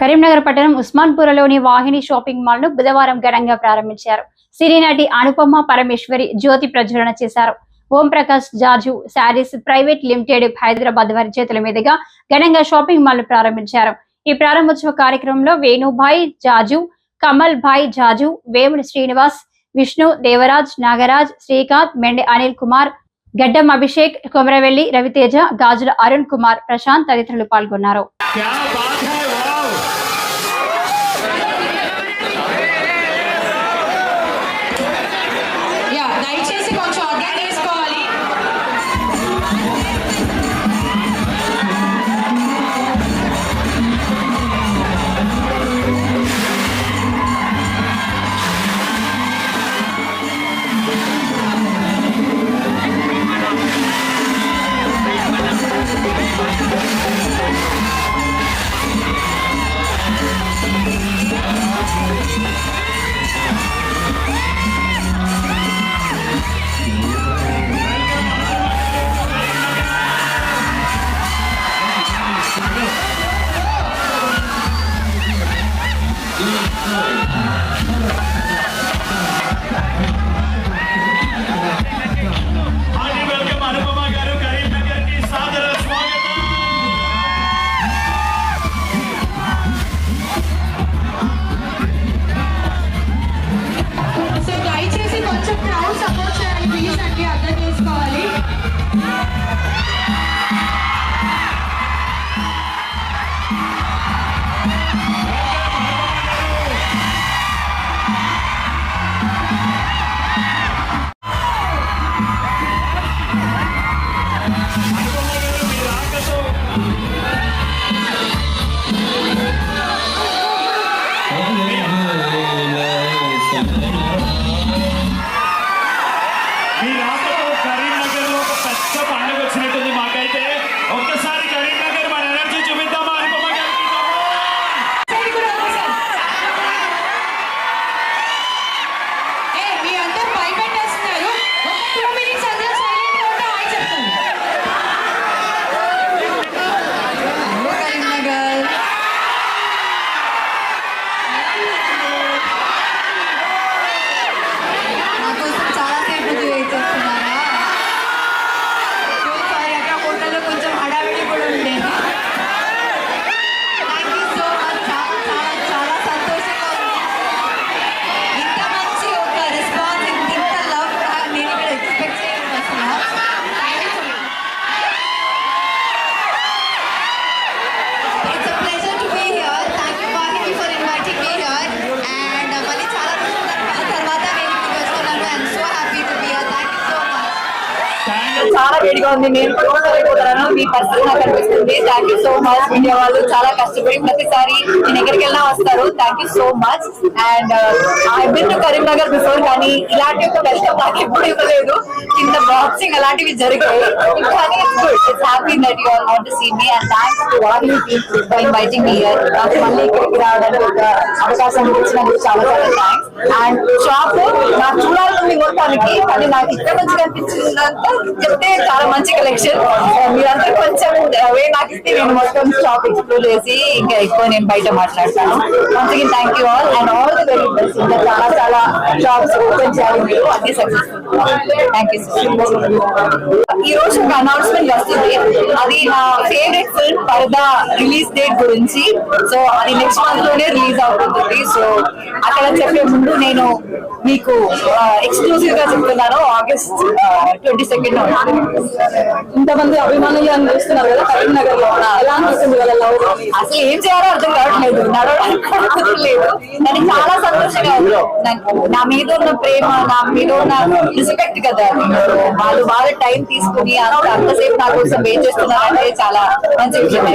కరీంనగర్ పట్టణం ఉస్మాన్పురలోని వాహిని షాపింగ్ మాల్ను బుధవారం ఘనంగా ప్రారంభించారు. సినీ నటి అనుపమ పరమేశ్వరి జ్యోతి ప్రజ్వలన చేశారు. Omprakash జార్జు Jaju sarees private limited Hyderabad వారి చేతుల మీదుగా ఘనంగా షాపింగ్ మాల్ను ప్రారంభించారు. ఈ ప్రారంభోత్సవ కార్యక్రమంలో వేణుభాయ్ జాజు కమల్ భాయ్ జాజు వేముడి శ్రీనివాస్ విష్ణు దేవరాజ్ నాగరాజ్ శ్రీకాంత్ మెండి అనిల్ కుమార్ గడ్డం అభిషేక్ కొమరవెల్లి రవితేజ గాజుల అరుణ్ కుమార్ ప్రశాంత్ తదితరులు పాల్గొన్నారు. కొంచెం క్రౌడ్ సపోర్ట్ చేయాలి ప్లీజ్ అండి అర్థం చాలా వేడిగా ఉంది. నేను అయిపోతాను మీ పరిస్థితి నాకు అనిపిస్తుంది. Thank you so much media వాళ్ళు చాలా కష్టపడి ప్రతిసారి నేను ఎక్కడికి వెళ్ళినా వస్తారు. Thank you so much and I been to Nagar before కానీ ఇలాంటి ఒక కష్టం నాకు ఎప్పుడు ఇవ్వలేదు. కింద బాక్సింగ్ అలాంటివి జరిగాయి. కానీ it's happy that you all want to see me and thanks to Vahini team for inviting me here నాకు మళ్ళీ ఇక్కడికి రావడానికి ఒక అవకాశం ఇచ్చినందుకు చాలా చాలా థ్యాంక్స్ అండ్ షాప్ నాకు చూడాలని మొత్తానికి కానీ నాకు ఇక్కడ మంచిగా అనిపించిందంతా చెప్తే చాలా మంచి కలెక్షన్ మీరంతా కొంచెం uh, వే నాకు ఇస్తే నేను మొత్తం షాప్ ఎక్స్ప్లోర్ చేసి ఇంకా ఎక్కువ నేను బయట మాట్లాడతాను. Once thank you all and all the very best ఇంకా చాలా చాలా షాప్స్ ఓపెన్ చేయాలి మీరు అన్ని సక్సెస్ఫుల్ థ్యాంక్ యూ సో ఈ రోజు ఒక అనౌన్స్మెంట్ వస్తుంది. అది నా favourite film Paradha release date గురించి. సో అది నెక్స్ట్ మంత్లోనే రిలీజ్ అవుతుంది. సో అక్కడ చెప్పే ముందు నేను మీకు ఎక్స్క్లూజివ్గా చెప్తున్నాను. ఆగస్ట్ ట్వంటీ సెకండ్ ఇంతమంది అభిమానులు అని చూస్తున్నారు కదా కరీంనగర్లో ఎలా అనిపిస్తుంది వాళ్ళ లవ్ అసలు ఏం చేయాలో అర్థం కావట్లేదు. నడవడానికి కుదరలేదు కానీ చాలా సంతోషంగా ఉంది. నా మీద ఉన్న ప్రేమ నా మీద ఉన్న రెస్పెక్ట్ కదా. వాళ్ళు వాళ్ళ టైం తీసుకుని అంత అంతసేపు నా కోసం వెయిట్ చేస్తున్నారంటే చాలా మంచి విషయం